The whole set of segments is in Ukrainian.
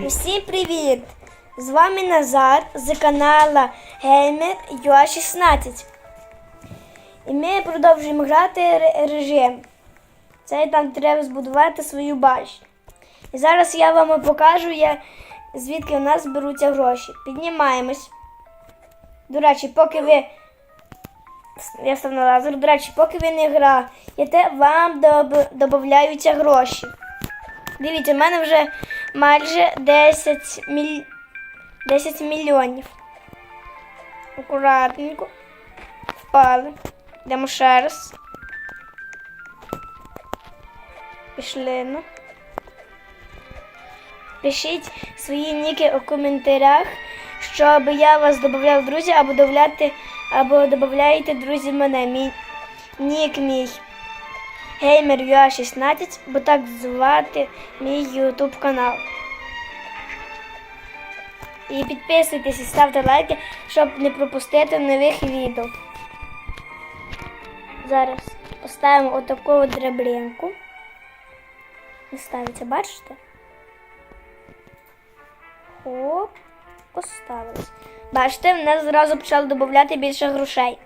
Всім привіт! З вами Назар з каналу Gamer UA 16. І ми продовжуємо грати режим. Це там треба збудувати свою башню. І зараз я вам покажу, я, звідки у нас беруться гроші. Піднімаємось. До речі, поки ви. Я став на лазер. До речі, поки ви не граєте, вам додаються гроші. Дивіться, в мене вже майже 10, міль... 10 мільйонів. Акуратненько. Впали. Йдемо ще раз. Пішли. Ну. Пишіть свої ніки у коментарях, щоб я вас додавав друзі, або додаєте друзі мене. Мій нік мій. Геймер UA 16, бо так звати мій YouTube канал. І підписуйтесь і ставте лайки, щоб не пропустити нових відео. Зараз поставимо отаку от драбинку. Не ставиться, бачите? Хоп, поставилось. Бачите, в нас зразу почали додати більше грошей.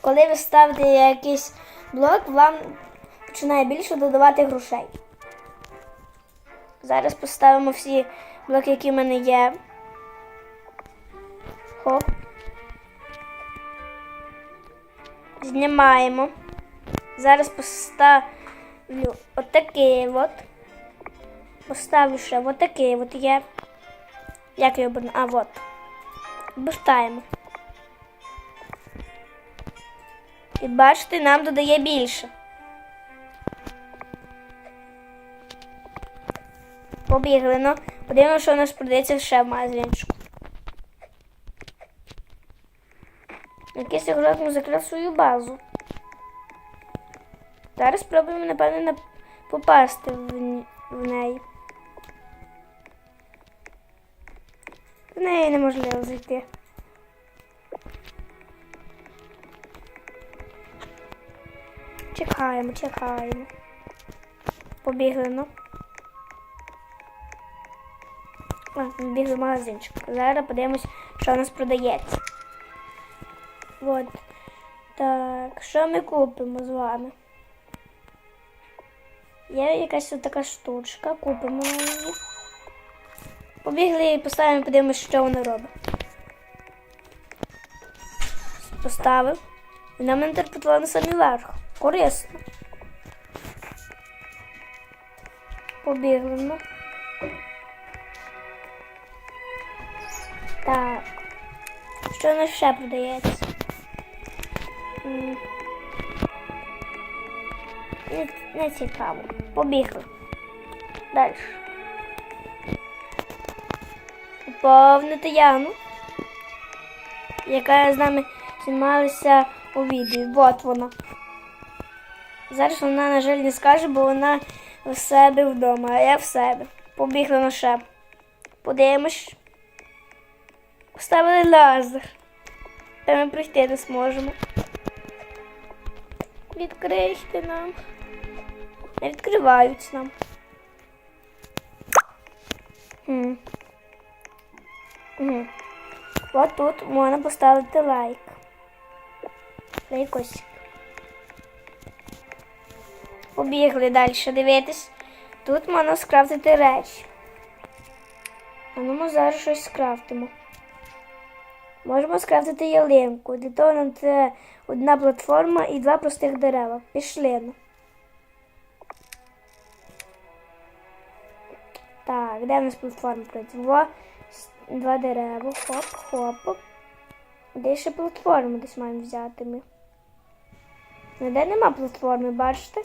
Коли ви ставите якийсь блок, вам починає більше додавати грошей. Зараз поставимо всі блоки, які в мене є. Хоп. Знімаємо. Зараз поставлю отакий от. Поставлю ще отакий от є. Як його оберну? А, от. Обертаємо. І бачите, нам додає більше. Побігли, ну. Подивимося, що у нас продається ще в магазинчику. Якийсь акуратно закрив свою базу. Зараз спробуємо, напевно, на... попасти в... в неї. В неї неможливо зайти. Чекаємо, чекаємо. Побігли, ну. Бігли в магазинчик. Зараз подивимось, що у нас продається. От. Так, що ми купимо з вами? Є якась така штучка, купимо її. Побігли і поставимо, подивимось, що вона робить. Поставив. І нам інтерпретували на самий верх. Корисно. Побігли, Так. Що у нас ще продається? Не, не цікаво. Побігли. Далі. Поповнити Яну, яка з нами знімалася у відео. От вона. Зараз вона, на жаль, не скаже, бо вона в себе вдома, а я в себе. Побігли на ще. Подивимось. Поставили лазер. Та ми пройти не зможемо. Відкрийте нам. Не відкривають нам. Хм. От тут можна поставити лайк. Лайкосик. Побігли далі дивитись. Тут можна скрафтити речі. А ну ми зараз щось скрафтимо. Можемо скрафтити ялинку. Для того нам це одна платформа і два простих дерева. Пішли. ну. Так, де в нас платформа працює? Два дерева. Хоп, хоп. Де ще платформу десь маємо взяти ми? Ну, де нема платформи, бачите?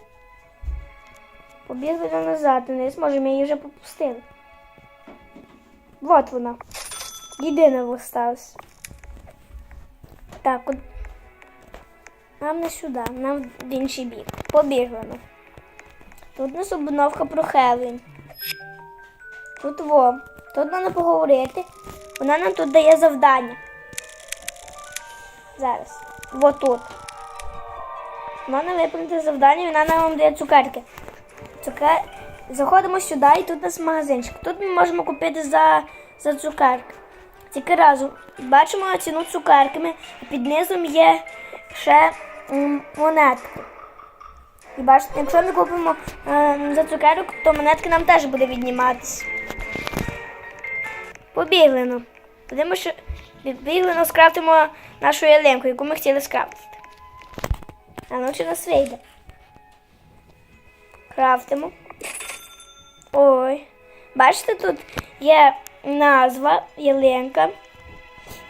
Побігли назад, не зможемо, її вже попустили. Вот вона. Єдина осталась. Так, от. Нам не сюди, нам в інший бік. Побігли. Тут у нас обновка про Хеллоуін. Тут во. Тут треба поговорити. Вона нам тут дає завдання. Зараз. Во тут. Вона виконати завдання, вона нам дає цукерки. Цукер... заходимо сюди, і тут у нас магазинчик. Тут ми можемо купити за, за цукерки. Тільки разом бачимо ціну цукерками, а під низом є ще м, монетки. І бачите, якщо ми купимо е, за цукерок, то монетки нам теж буде відніматися. Побігли ну. Ще бігли, ну, скрафтимо нашу ялинку, яку ми хотіли скрафтити. А ну чи нас вийде? Крафтимо. Ой. Бачите, тут є назва ялинка.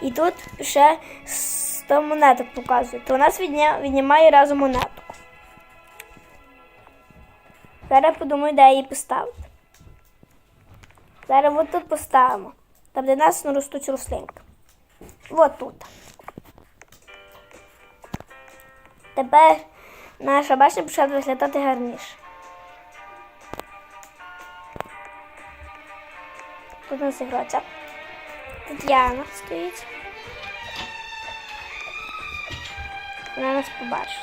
І тут ще 100 монеток показує. То у нас віднімає разом монетку. Зараз подумаю, де її поставити. Зараз от тут поставимо. Там, де нас ростуть рослинки. От тут. Тепер наша башня почала виглядати гарніше. Тут у нас іграця. Тут Яна стоїть. Вона нас побачить.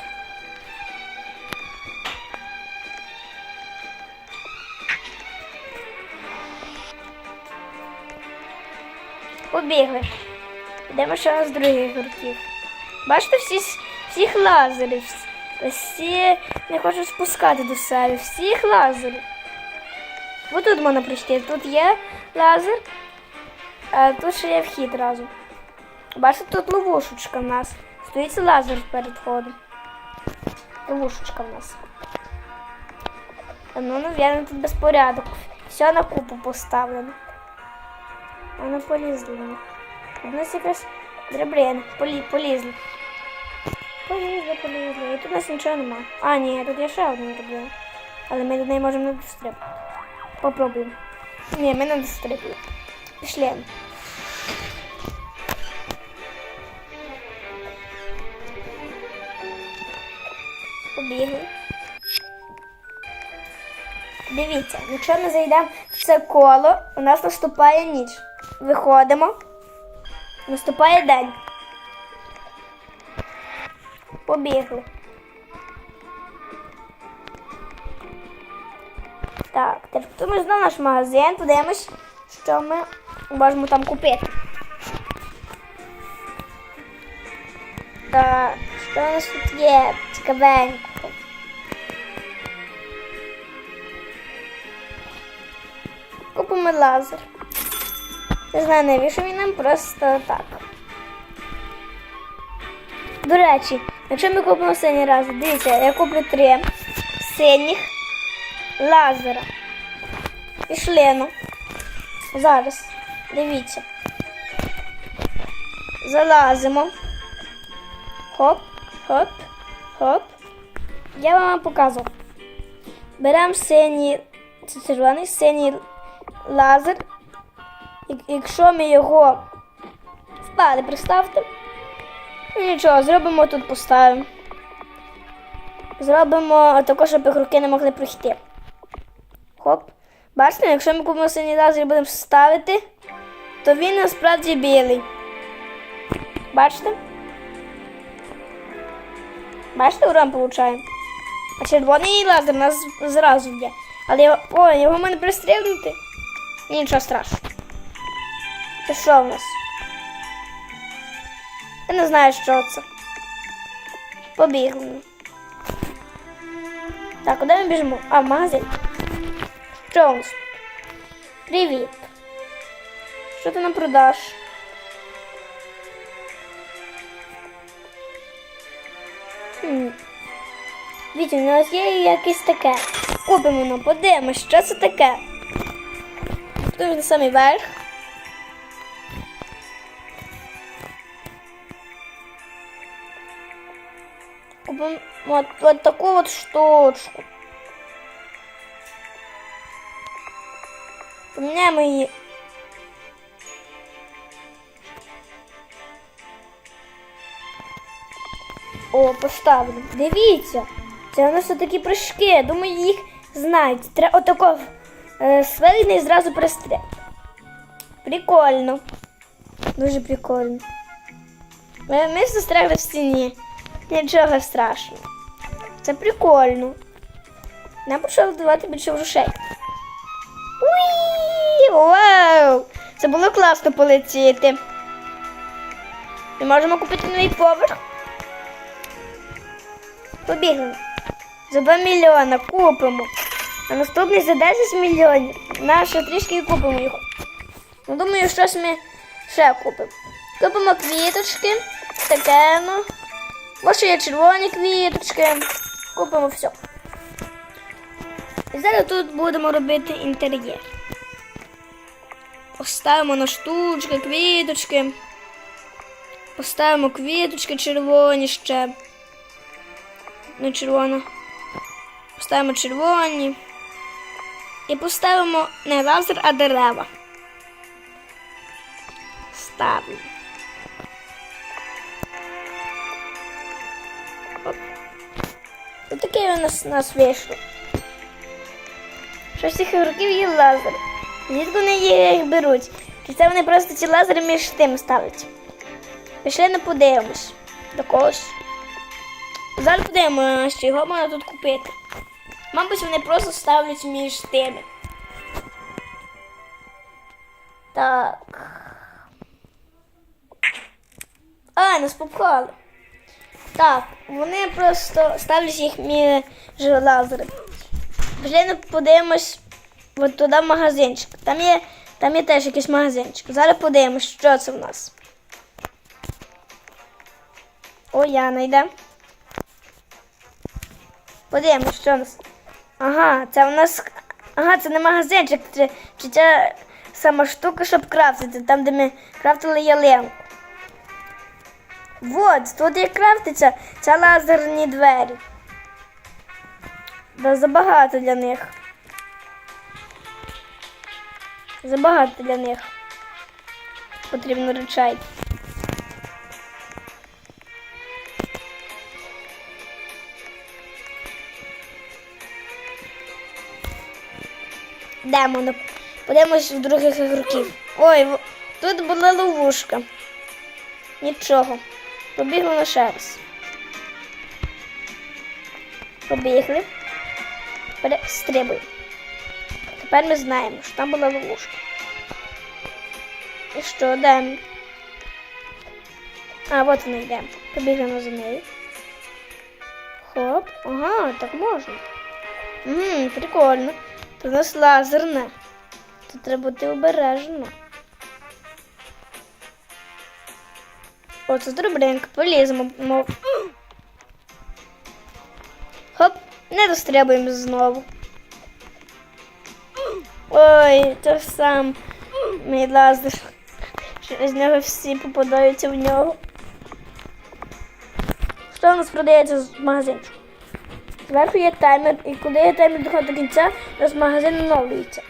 Побігли. Йдемо ще раз з других гуртів. Бачите, всі, всіх лазерів. Всі, не хочуть спускати до себе. Всіх лазерів. Ось тут можна прийти. Тут є лазер, а тут ще є вхід разом. Бачите, тут ловушечка в нас. Стоїть лазер перед входом. Ловушечка в нас. А ну, навірно, тут безпорядок. Все на купу поставлено. Воно полізли. У нас якась драбрина. Полі, полізли. Полізли, полізли. І тут у нас нічого нема. А, ні, тут є ще одна драбрина. Але ми до неї можемо не дострибати. Попробуємо. Ні, ми не дострибли. Пішли. Побігли. Дивіться, якщо ми зайдемо в це коло, у нас наступає ніч. Виходимо. Наступає день. Побігли. Так, тепер ми знову наш магазин, подивимось, що ми можемо там купити. Так, що у нас тут є? Цікавенько. Купимо лазер. Не знаю, навіщо він нам просто так. До речі, якщо ми купимо синій лазер, дивіться, я куплю три синіх лазера. Пішли, ну. Зараз. Дивіться. Залазимо. Хоп, хоп, хоп. Я вам показував. Беремо синій, це червоний синій лазер. Якщо ми його впали, представте. Нічого, зробимо тут поставимо. Зробимо також, щоб ігроки не могли пройти. Хоп. Бачите, якщо ми купимо синій лазер будемо ставити, то він насправді білий. Бачите? Бачите, урон получаємо. А червоний лазер нас зразу б'є. Але його, о, його мене пристрілити. Нічого страшного. Це що в нас? Я не знаю, що це. Побігли. Так, куди ми біжимо? А, в магазин. Що? Привіт. Що ти нам продаш? Хм. Вітя, у нас є якесь таке. Купимо, ну, подивимось, що це таке. Тут на самий верх. Купимо от, от таку от штучку. Поміняємо її. О, поставлю. Дивіться. Це у нас такі прыжки. Думаю, їх знають. Треба отако е, і зразу пристріляти. Прикольно. Дуже прикольно. Ми, ми застрягли в стіні. Нічого страшного. Це прикольно. Нам почали давати більше грошей. Вау! Це було класно полетіти. Ми можемо купити новий поверх. Побігли. За 2 мільйона купимо. А наступний за 10 мільйонів. Наше трішки купимо його. Ну, думаю, щось ми ще купимо. Купимо квіточки, таке, ну. Може є червоні квіточки. Купимо все. І зараз тут будемо робити інтер'єр. Поставимо на штучки, квіточки. Поставимо квіточки червоні ще. Не червоно. Поставимо червоні. І поставимо не лазер, а дерева. Оп. Ось таке у нас, нас вийшло. Що з цих ігроків є лазер. Звідки вони їх беруть? Чи це вони просто ці лазери між тим ставлять? Пішли не подивимось. До когось. Зараз подивимося, чи його можна тут купити. Мабуть, вони просто ставлять між тими. Так. А, нас попхали. Так, вони просто ставлять їх між лазерами. Пішли не подивимось от туди магазинчик. Там є, там є теж якийсь магазинчик. Зараз подивимось, що це в нас. О, Яна йде. Подивимось, що у нас. Ага, це у нас. Ага, це не магазинчик, це, чи це сама штука, щоб крафтити, там, де ми крафтили ялинку. Вот, тут як крафтиться, це лазерні двері. Да забагато для них. Забагато для них. Потрібно речей. Йдемо, на- подивимось в других ігроків. Ой, тут була ловушка. Нічого. Побігли ще раз. Побігли. Перестрибуй. Тепер ми знаємо, що там була ловушка. І що, де? А, от вона йде. Побігли за нею. Хоп. Ага, так можна. Ммм, прикольно. Тут у нас лазерне. Тут треба бути обережно. О, це дробринка. Поліземо. Хоп, не достребуємо знову. Ой, то сам мій лазер. Через нього всі попадаються в нього. Що у нас продається з магазинчику? Зверху є таймер, і коли є таймер доходить до кінця, у нас магазин оновлюється.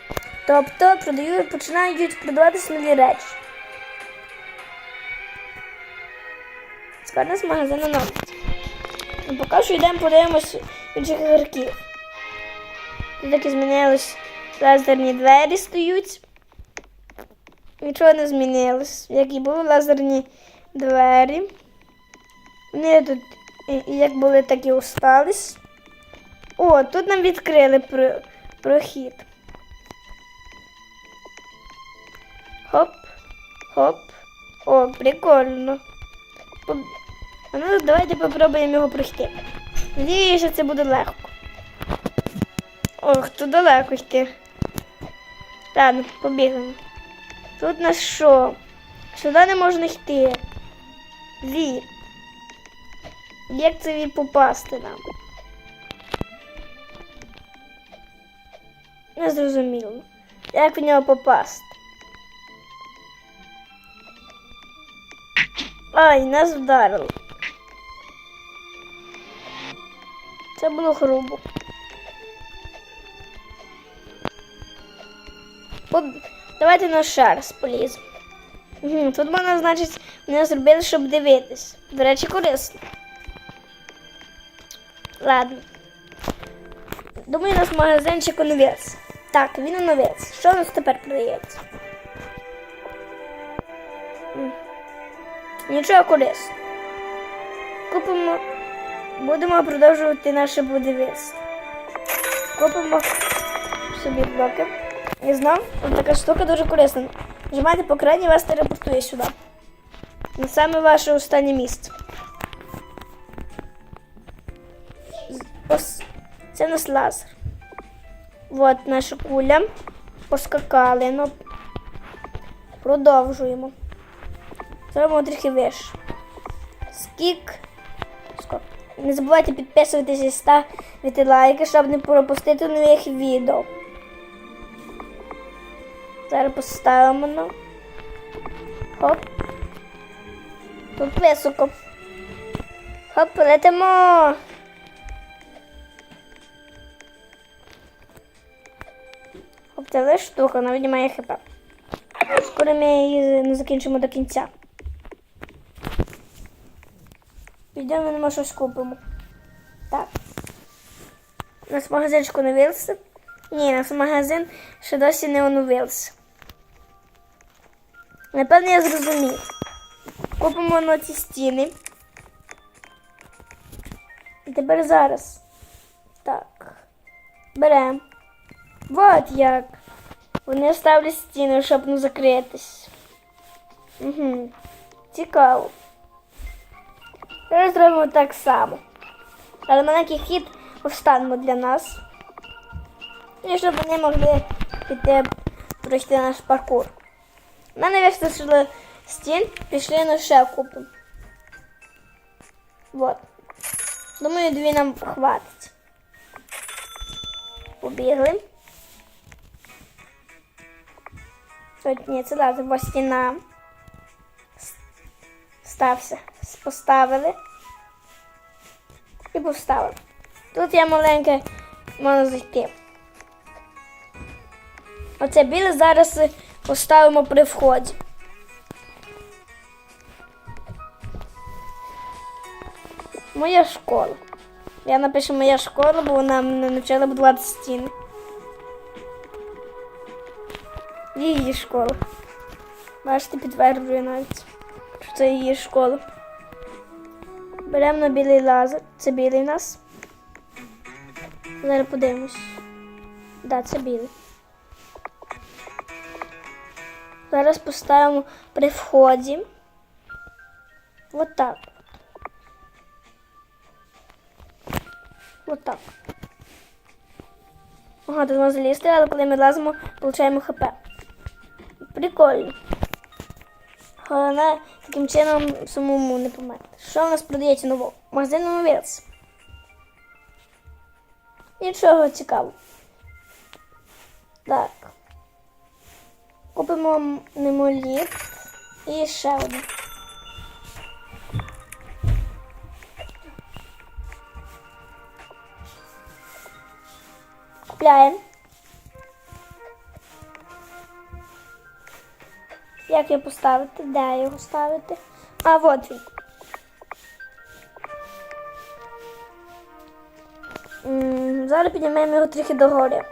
Тобто продають, починають продаватися нові речі. Тепер у нас магазин оновлюється. Ну, поки що йдемо подивимось інших ігроків. Тут таки змінилось лазерні двері стоять. Нічого не змінилось. Як і були лазерні двері. Вони тут як були, так і остались. О, тут нам відкрили про, прохід. Хоп, хоп. О, прикольно. А ну, давайте попробуємо його пройти. Надіюся, це буде легко. Ох, тут далеко йти. Ладно, побігаємо. Тут нас що? Сюди не можна йти. Ві. Як це ві попасти нам? Не зрозуміло. Як в нього попасти? Ай, нас вдарило. Це було грубо. Поб... Давайте на раз поліземо. Угу, тут можна, значить, мене зробили, щоб дивитись. До речі, корисно. Ладно. Думаю, у нас магазинчик оновець. Так, він оновець. Що у нас тепер продається? Нічого корисного. Купимо. Будемо продовжувати наше будівництво. Купимо собі блоки. І знов от така штука дуже корисна. Нажимаєте по екрані, вас телепортує сюди. На саме ваше останнє місце. Ось це нас лазер. От наша куля. Поскакали. Ну, продовжуємо. Зробимо трохи вище. Скік. Скок. Не забувайте підписуватися ставити лайки, щоб не пропустити нових відео. Зараз поставимо. Ну. Хоп. Тут високо. Хоп, летимо. Хоп, це лише штука, вона віднімає хп. Скоро ми її не закінчимо до кінця. Підемо ми щось купимо. Так. У нас магазинчик оновився. Ні, у нас магазин ще досі не оновився. Напевно, я зрозумів. Купимо на ці стіни. І тепер зараз. Так. Беремо. Вот як. Вони ставлять стіну, щоб не закритись. Угу. Цікаво. Зараз зробимо так само. Але маленький хід останемо для нас. І щоб вони могли піти пройти наш паркур. У мене вистачило стін, пішли на ще купу. Вот. Думаю, дві нам хватить. Побігли. От, ні, це лазер, бо стіна. Стався. Поставили. І поставили. Тут я маленьке зайти. Оце біле зараз поставимо при вході. Моя школа. Я напишу моя школа, бо вона мене навчила будувати стіни. Її школа. Бачите, підтверджує навіть, що це її школа. Беремо на білий лазер. Це білий у нас. Зараз подивимось. Да, це білий. Зараз поставимо при вході. Вот так. Вот так. Ага, тут можна залізти, але коли ми лазимо, получаємо хп. Прикольно. Головне, таким чином самому не померти. Що в нас продається нового? Магазин нововець. Нічого цікавого. Так. Купимо немоліт і ще один. Купляємо. Як його поставити? Де його ставити? А, от він. Зараз піднімемо його трохи догори.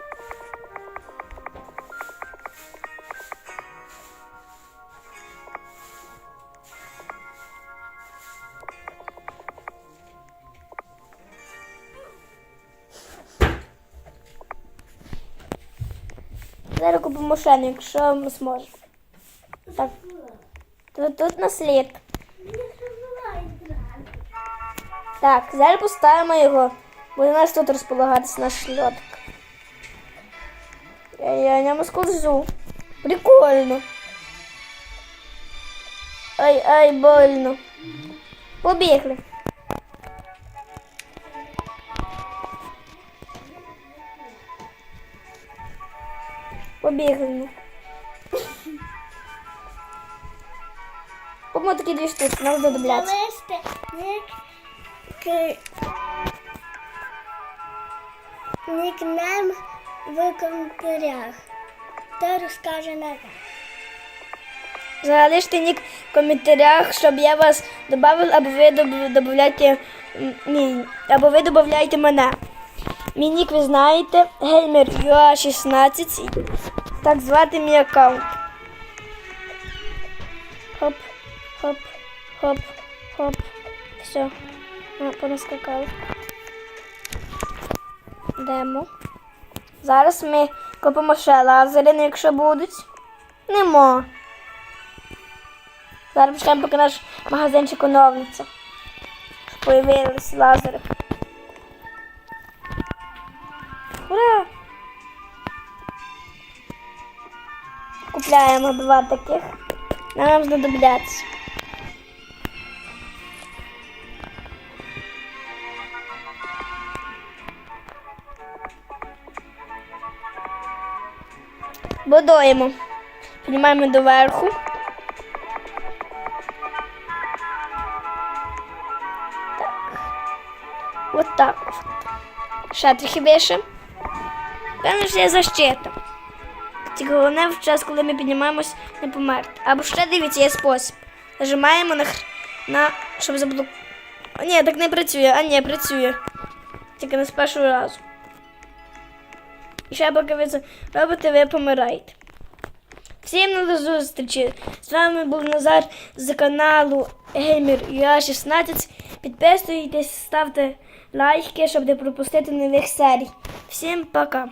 Зараз купимо шену, якщо ми зможемо. Так. Тут, тут на слід. Так, зараз поставимо його. Буде у нас тут розполагатися наш льотик. Я, я ньому сковзу. Прикольно. Ай, ай, больно. Побігли. Побігли. Купимо такі дві штуки, нам додобляться. Нікнем в коментарях. Хто розкаже на Залиште нік в коментарях, щоб я вас додав, або ви додаєте мій, або ви додаєте мене. Мій нік ви знаєте, Геймер UA 16 так звати мій аккаунт. Хоп, хоп, хоп, хоп. Все. А, понаскакали. Йдемо. Зараз ми Купимо ще лазери, ну, якщо будуть. Нема. Зараз почнемо, поки наш магазинчик оновлюється. Щоб Появились лазери. Купляємо два таких. Нам знадобляться. Будуємо. Піднімаємо доверху. Так. От так. от. Ще трохи вище. Певно, що є защита. Тільки головне в час, коли ми піднімаємось, не померти. Або ще дивіться, є спосіб. Нажимаємо на, на щоб заблок... А, ні, так не працює, а ні, працює. Тільки не з першого разу. І ще поки ви це робите, ви помираєте. Всім до зустрічі! З вами був Назар з каналу Gamer 16 Підписуйтесь, ставте лайки, щоб не пропустити нових серій. Всім пока!